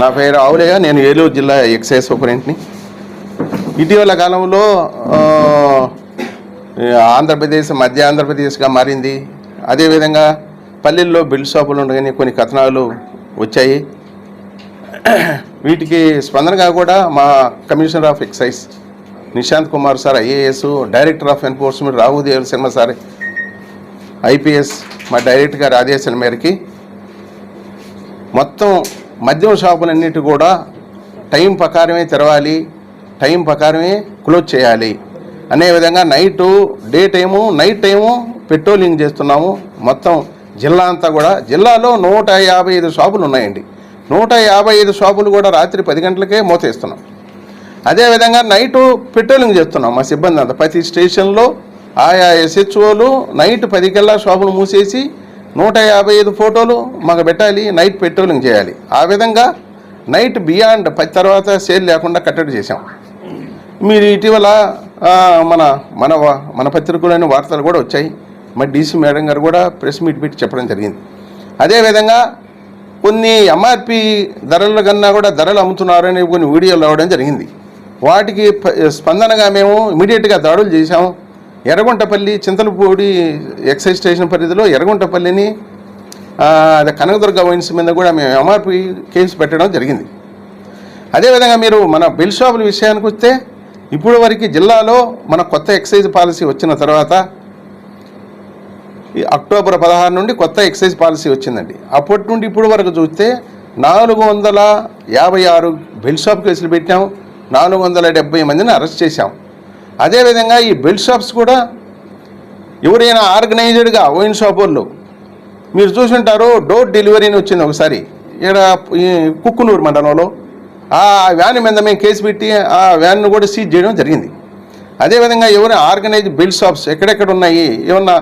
నా పేరు ఆవులయ్య. నేను ఏలూరు జిల్లా ఎక్సైజ్ సూపరింటెంట్ని ఇటీవల కాలంలో ఆంధ్రప్రదేశ్ మధ్య ఆంధ్రప్రదేశ్గా మారింది. అదేవిధంగా పల్లెల్లో బిల్డ్ షాపులు ఉండగానే కొన్ని కథనాలు వచ్చాయి. వీటికి స్పందనగా కూడా మా commissioner of excise Nishant Kumar sir IAS director of enforcement Rahudev Sharma sir IPS మా డైరెక్టర్ గారి ఆదేశాల మేరకి మొత్తం మద్యం షాపులన్నిటి కూడా టైం ప్రకారమే తెరవాలి టైం ప్రకారమే క్లోజ్ చేయాలి. అనే విధంగా night day time night time patrolling చేస్తున్నాము. మొత్తం జిల్లా అంతా కూడా జిల్లాలో నూట యాభై ఐదు షాపులు ఉన్నాయండి. నూట యాభై ఐదు షాపులు కూడా రాత్రి పది గంటలకే మూతేస్తున్నాం. అదేవిధంగా నైటు పెట్రోలింగ్ చేస్తున్నాం మా సిబ్బంది అంతా. ప్రతి స్టేషన్లో ఆయా ఎస్హెచ్ఓలు నైట్ పదికల్లా షాపులు మూసేసి నూట యాభై ఐదు ఫోటోలు మాకు పెట్టాలి నైట్ పెట్రోలింగ్ చేయాలి. ఆ విధంగా నైట్ బియాండ్ పది తర్వాత సేల్ లేకుండా కట్టడి చేశాం. మీరు ఇటీవల మన మన మన పత్రికలోని వార్తలు కూడా వచ్చాయి. మరి డీసీ మేడం గారు కూడా ప్రెస్ మీట్ పెట్టి చెప్పడం జరిగింది. అదేవిధంగా కొన్ని ఎంఆర్పి ధరల కన్నా కూడా ధరలు అమ్ముతున్నారని కొన్ని వీడియోలు రావడం జరిగింది. వాటికి స్పందనగా మేము ఇమీడియట్గా దాడులు చేశాము. ఎర్రగొంటపల్లి చింతలపూడి ఎక్సైజ్ స్టేషన్ పరిధిలో ఎర్రగొంటపల్లిని అది అదే కనకదుర్గ వైన్స్ మీద కూడా మేము ఎంఆర్పి కేసు పెట్టడం జరిగింది. అదేవిధంగా మీరు మన బిల్ షాపుల విషయానికి వస్తే ఇప్పుడు వరకు జిల్లాలో మన కొత్త ఎక్సైజ్ పాలసీ వచ్చిన తర్వాత ఈ అక్టోబర్ పదహారు నుండి కొత్త ఎక్సైజ్ పాలసీ వచ్చిందండి. అప్పటి నుండి ఇప్పుడు వరకు చూస్తే నాలుగు వందల యాభై ఆరు బెల్ షాప్ కేసులు పెట్టాం నాలుగు వందల డెబ్బై మందిని అరెస్ట్ చేశాం. అదేవిధంగా ఈ బెల్ట్ షాప్స్ కూడా ఎవరైనా ఆర్గనైజ్డ్గా వైన్ షాప్ వాళ్ళు మీరు చూసుంటారు డోర్ డెలివరీ అని వచ్చింది ఒకసారి. ఇక్కడ ఈ కుక్కునూరు మండలంలో ఆ వ్యాన్ మీద మేము కేసు పెట్టి ఆ వ్యాన్ను కూడా సీజ్ చేయడం జరిగింది. అదేవిధంగా ఎవరైనా ఆర్గనైజ్ బెల్ట్ షాప్స్ ఎక్కడెక్కడ ఉన్నాయి ఏమన్నా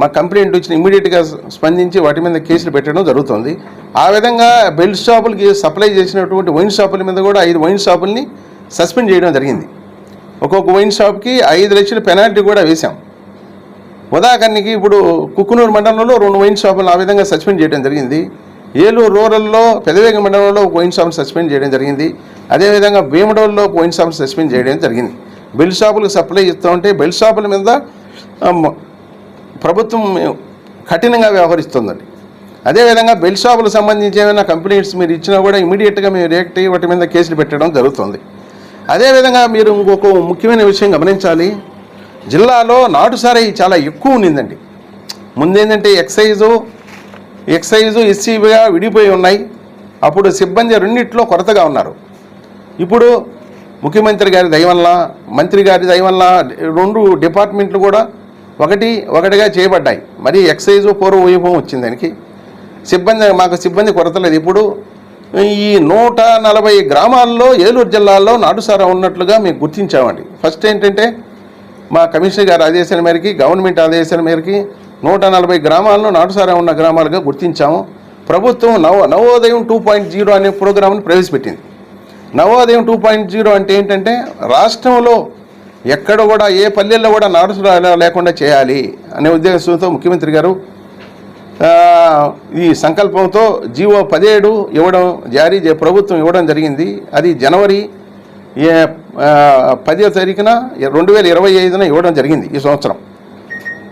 మా కంప్లైంట్ వచ్చిన ఇమీడియట్గా స్పందించి వాటి మీద కేసులు పెట్టడం జరుగుతుంది. ఆ విధంగా బెల్ట్ షాపులకి సప్లై చేసినటువంటి వైన్ షాపుల మీద కూడా ఐదు వైన్ షాపుల్ని సస్పెండ్ చేయడం జరిగింది. ఒక్కొక్క వైన్ షాప్కి ఐదు లక్షల పెనాల్టీ కూడా వేశాం. ఉదాహరణకి ఇప్పుడు కుక్కునూరు మండలంలో రెండు వైన్ షాపులను ఆ విధంగా సస్పెండ్ చేయడం జరిగింది. ఏలూరు రూరల్లో పెదవేగ మండలంలో ఒక వైన్ షాప్ను సస్పెండ్ చేయడం జరిగింది. అదేవిధంగా భీమడోల్లో ఒక వైన్ షాప్ను సస్పెండ్ చేయడం జరిగింది. బెల్ షాపులకు సప్లై ఇస్తూ ఉంటే బెల్ షాపుల మీద ప్రభుత్వం కఠినంగా వ్యవహరిస్తుందండి. అదేవిధంగా బెల్ షాపులకు సంబంధించి ఏమైనా కంప్లైంట్స్ మీరు ఇచ్చినా కూడా ఇమీడియట్గా మీరు రియాక్ట్ అయ్యి వాటి మీద కేసులు పెట్టడం జరుగుతుంది. అదేవిధంగా మీరు ఇంకొక ముఖ్యమైన విషయం గమనించాలి. జిల్లాలో నాటు చాలా ఎక్కువ ఉన్నిందండి ముందేంటంటే ఎక్సైజు ఎక్సైజు ఎస్సీబీగా విడిపోయి ఉన్నాయి. అప్పుడు సిబ్బంది రెండిట్లో కొరతగా ఉన్నారు. ఇప్పుడు ముఖ్యమంత్రి గారి దయవల్ల మంత్రి గారి దయ వల్ల రెండు డిపార్ట్మెంట్లు కూడా ఒకటి ఒకటిగా చేయబడ్డాయి. మరి ఎక్సైజు పూర్వ వైభవం వచ్చింది దానికి. సిబ్బంది మాకు సిబ్బంది కొరత లేదు. ఇప్పుడు ఈ నూట నలభై గ్రామాల్లో ఏలూరు జిల్లాలో నాటుసారా ఉన్నట్లుగా మేము గుర్తించామండి. ఫస్ట్ ఏంటంటే మా కమిషనర్ గారి ఆదేశాల మేరకి గవర్నమెంట్ ఆదేశాల మేరకి నూట నలభై గ్రామాలను నాటుసారా ఉన్న గ్రామాలుగా గుర్తించాము. ప్రభుత్వం నవ నవోదయం టూ పాయింట్ జీరో అనే ప్రోగ్రామ్ను ప్రవేశపెట్టింది. నవోదయం టూ పాయింట్ జీరో అంటే ఏంటంటే రాష్ట్రంలో ఎక్కడ కూడా ఏ పల్లెల్లో కూడా నాటుసారా లేకుండా చేయాలి అనే ఉద్దేశంతో ముఖ్యమంత్రి గారు ఈ సంకల్పంతో జీవో పదిహేడు ఇవ్వడం జారీ చే- ప్రభుత్వం ఇవ్వడం జరిగింది. అది జనవరి పదో తారీఖున రెండు వేల ఇరవై ఐదున ఇవ్వడం జరిగింది ఈ సంవత్సరం.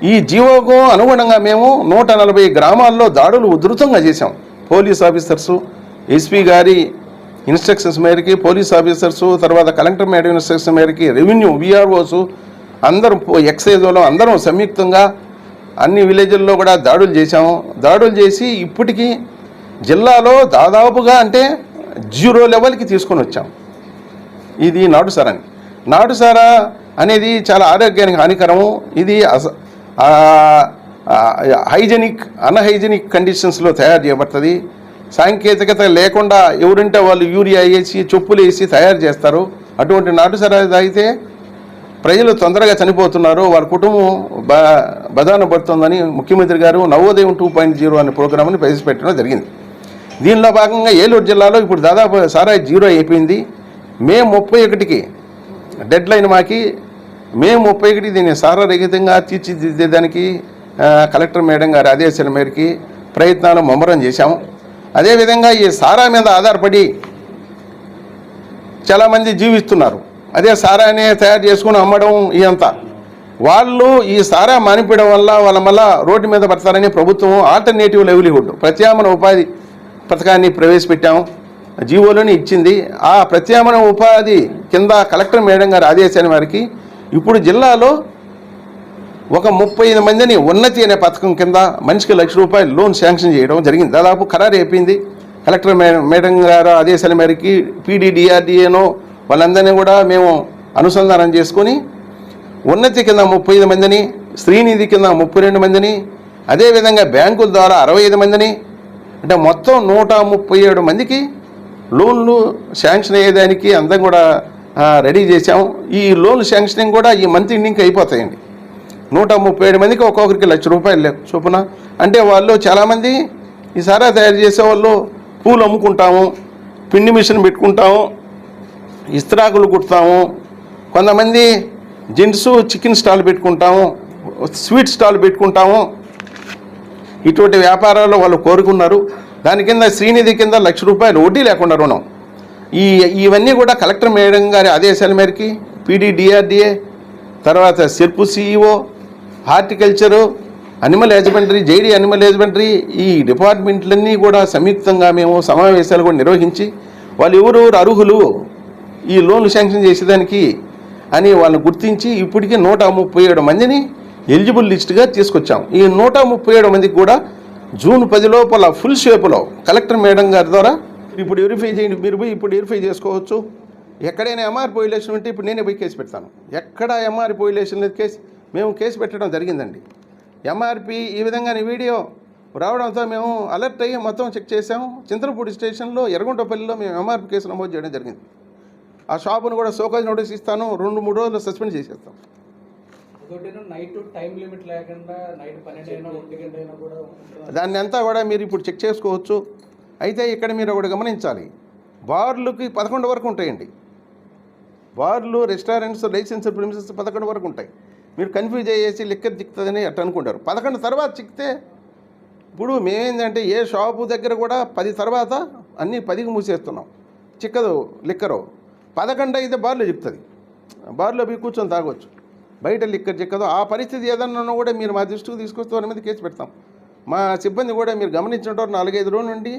ఈ జీవోకు అనుగుణంగా మేము నూట నలభై గ్రామాల్లో దాడులు ఉధృతంగా చేశాం. పోలీస్ ఆఫీసర్సు ఎస్పీ గారి ఇన్స్ట్రక్షన్స్ మేరకి పోలీస్ ఆఫీసర్సు తర్వాత కలెక్టర్ మేడం ఇన్స్ట్రక్షన్ మేరకి రెవెన్యూ విఆర్ఓసు అందరం ఎక్సైజ్ వాళ్ళు అందరం సంయుక్తంగా అన్ని విలేజ్ల్లో కూడా దాడులు చేశాము. దాడులు చేసి ఇప్పటికీ జిల్లాలో దాదాపుగా అంటే జీరో లెవెల్కి తీసుకొని వచ్చాం. ఇది నాటుసారాని. నాటుసారా అనేది చాలా ఆరోగ్యానికి హానికరము. ఇది అస హైజెనిక్ అన్హైజెనిక్ కండిషన్స్లో తయారు చేయబడుతుంది. సాంకేతికత లేకుండా ఎవరుంటే వాళ్ళు యూరియా వేసి చెప్పులు వేసి తయారు చేస్తారు. అటువంటి నాటుసారా అయితే ప్రజలు తొందరగా చనిపోతున్నారు వారి కుటుంబం బ బదాన పడుతుందని ముఖ్యమంత్రి గారు నవోదయం టూ పాయింట్ జీరో అనే ప్రోగ్రామ్ని ప్రవేశపెట్టడం జరిగింది. దీనిలో భాగంగా ఏలూరు జిల్లాలో ఇప్పుడు దాదాపు సారాయి జీరో అయిపోయింది. మే ముప్పై ఒకటికి డెడ్ లైన్ మాకి మే ముప్పై ఒకటి దీన్ని సారరహితంగా తీర్చిదిద్దేదానికి కలెక్టర్ మేడం గారి ఆదేశాల మేరకి ప్రయత్నాలు ముమ్మరం చేశాము. అదేవిధంగా ఈ సారా మీద ఆధారపడి చాలామంది జీవిస్తున్నారు. అదే సారానే తయారు చేసుకుని అమ్మడం ఇదంతా. వాళ్ళు ఈ సారా మానిపించడం వల్ల వాళ్ళ మళ్ళా రోడ్డు మీద పడతారని ప్రభుత్వం ఆల్టర్నేటివ్ లైవ్లీహుడ్ ప్రత్యామ్నాయ ఉపాధి పథకాన్ని ప్రవేశపెట్టాము జీవోలోని ఇచ్చింది. ఆ ప్రత్యామ్నాయ ఉపాధి కింద కలెక్టర్ మేడం గారి ఆదేశాన్ని వారికి ఇప్పుడు జిల్లాలో ఒక ముప్పై ఐదు మందిని ఉన్నతి అనే పథకం కింద మనిషికి లక్ష రూపాయలు లోన్ శాంక్షన్ చేయడం జరిగింది. దాదాపు ఖరారు అయిపోయింది. కలెక్టర్ మేడం గారు ఆదేశాల మేరకి పీడీడీఆర్డీఏనో వాళ్ళందరినీ కూడా మేము అనుసంధానం చేసుకొని ఉన్నతి కింద ముప్పై ఐదు మందిని శ్రీనిధి కింద ముప్పై రెండు మందిని అదేవిధంగా బ్యాంకుల ద్వారా అరవై ఐదు మందిని అంటే మొత్తం నూట ముప్పై ఏడు మందికి లోన్లు శాంక్షన్ అయ్యేదానికి అందరం కూడా రెడీ చేశాము. ఈ లోన్ శాంక్షనింగ్ కూడా ఈ మంత్ ఎండింగ్కి అయిపోతాయండి. నూట ముప్పై ఏడు మందికి ఒక్కొక్కరికి లక్ష రూపాయలు లేవు చొప్పున. అంటే వాళ్ళు చాలామంది ఈ సారా తయారు చేసే వాళ్ళు పూలు అమ్ముకుంటాము పిండి మిషన్ పెట్టుకుంటాము ఇస్త్రాకులు కుడతాము. కొంతమంది జెంట్స్ చికెన్ స్టాల్ పెట్టుకుంటాము స్వీట్ స్టాల్ పెట్టుకుంటాము. ఇటువంటి వ్యాపారాలు వాళ్ళు కోరుకున్నారు. దాని కింద శ్రీనిధి కింద లక్ష రూపాయలు వడ్డీ లేకుండా రుణం. ఈ ఇవన్నీ కూడా కలెక్టర్ మేడం గారి ఆదేశాల మేరకి పీడీడీఆర్డీఏ తర్వాత SERP CEO horticulture animal husbandry JD animal husbandry ఈ డిపార్ట్మెంట్లన్నీ కూడా సంయుక్తంగా మేము సమావేశాలు కూడా నిర్వహించి వాళ్ళు ఎవరు అర్హులు ఈ లోన్లు శాంక్షన్ చేసేదానికి అని వాళ్ళని గుర్తించి ఇప్పటికే నూట ముప్పై ఏడు మందిని ఎలిజిబుల్ లిస్ట్గా తీసుకొచ్చాం. ఈ నూట ముప్పై ఏడు మందికి కూడా జూన్ పది లోపల ఫుల్ షేపులో కలెక్టర్ మేడం గారి ద్వారా ఇప్పుడు వెరిఫై చేయండి మీరు పోయి ఇప్పుడు వెరిఫై చేసుకోవచ్చు. ఎక్కడైనా ఎంఆర్ పోయిలేషన్ ఉంటే ఇప్పుడు నేనే పోయి కేసు పెడతాను. ఎక్కడ ఎంఆర్ పోయిలేషన్ లేదు కేసు మేము కేసు పెట్టడం జరిగిందండి. ఎంఆర్పి ఈ విధంగా వీడియో రావడంతో మేము అలర్ట్ అయ్యి మొత్తం చెక్ చేసాము చింతలపూడి స్టేషన్లో ఎర్రగుంటపల్లిలో మేము ఎంఆర్పి కేసు నమోదు చేయడం జరిగింది. ఆ షాపును కూడా సోకాజ్ నోటీస్ ఇస్తాను. రెండు మూడు రోజులు సస్పెండ్ చేసేస్తాం. దాన్ని అంతా కూడా మీరు ఇప్పుడు చెక్ చేసుకోవచ్చు. అయితే ఇక్కడ మీరు ఒకటి గమనించాలి. బార్లకి పదకొండు వరకు ఉంటాయండి. బార్లు రెస్టారెంట్స్ లైసెన్స్ ప్రిమిసెస్ పదకొండు వరకు ఉంటాయి. మీరు కన్ఫ్యూజ్ అయ్యేసి లిక్కర్ చిక్కుతుందని అట్ట అనుకుంటారు. పదకొండు తర్వాత చిక్కితే ఇప్పుడు మేమేంటంటే ఏ షాపు దగ్గర కూడా పది తర్వాత అన్నీ పదికి మూసేస్తున్నాం. చిక్కదు లిక్కరు. పదకొండు అయితే బార్లో చిక్కుతుంది బార్లో పోయి కూర్చొని తాగొచ్చు. బయట లిక్కర్ చిక్కదు ఆ పరిస్థితి ఏదన్నా కూడా మీరు మా దృష్టికి తీసుకొస్తే వారి మీద కేసు పెడతాం. మా సిబ్బంది కూడా మీరు గమనించినట్టు నాలుగైదు రోజుల నుండి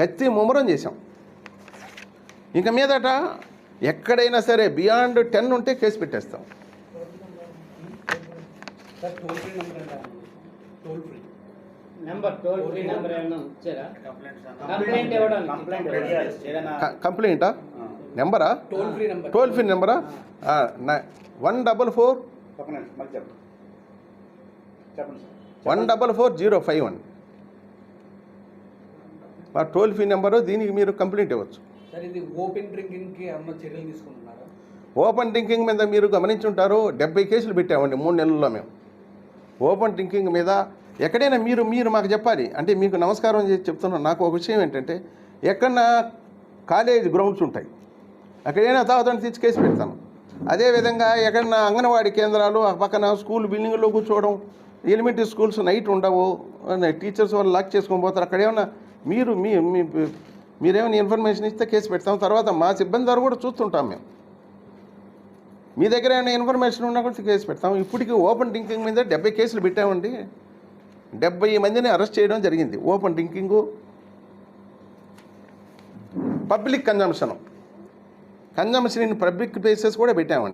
గట్టి ముమ్మరం చేశాం. ఇంకా మీదట ఎక్కడైనా సరే బియాండ్ టెన్ ఉంటే కేసు పెట్టేస్తాం. Complaint? నెంబరా? Toll free number. Toll free నెంబరా? One double four? One double four zero five one. మా టోల్ ఫ్రీ నెంబరు దీనికి మీరు కంప్లైంట్ ఇవ్వచ్చు. సార్ ఇది ఓపెన్ డ్రింకింగ్కి అమ్మ చర్యలు తీసుకుంటున్నారా? ఓపెన్ డ్రింకింగ్ మీద మీరు గమనించుంటారు డెబ్బై కేసులు పెట్టామండి మూడు నెలల్లో మేము. ఓపెన్ డ్రింకింగ్ మీద ఎక్కడైనా మీరు మీరు మాకు చెప్పాలి. అంటే మీకు నమస్కారం చేసి చెప్తున్నాను. నాకు ఒక విషయం ఏంటంటే ఎక్కడన్నా కాలేజ్ గ్రౌండ్స్ ఉంటాయి. అక్కడైనా తాగుతాను తెచ్చి కేసు పెడతాను. అదేవిధంగా ఎక్కడన్నా అంగన్వాడీ కేంద్రాలు ఆ పక్కన స్కూల్ బిల్డింగ్లో కూర్చోవడం ఎలిమెంటరీ స్కూల్స్ నైట్ ఉండవు టీచర్స్ వాళ్ళు లాక్ చేసుకొని పోతారు. అక్కడ ఏమన్నా మీరు మీ మీ మీరేమైనా ఇన్ఫర్మేషన్ ఇస్తే కేసు పెడతాం. తర్వాత మా సిబ్బంది ద్వారా కూడా చూస్తుంటాం మేము. మీ దగ్గర ఏమైనా ఇన్ఫర్మేషన్ ఉన్నా కూడా కేసు పెడతాం. ఇప్పటికీ ఓపెన్ డ్రింకింగ్ మీద డెబ్బై కేసులు పెట్టామండి. డెబ్బై మందిని అరెస్ట్ చేయడం జరిగింది. Open drinking public consumption consumption in public places కూడా పెట్టామండి.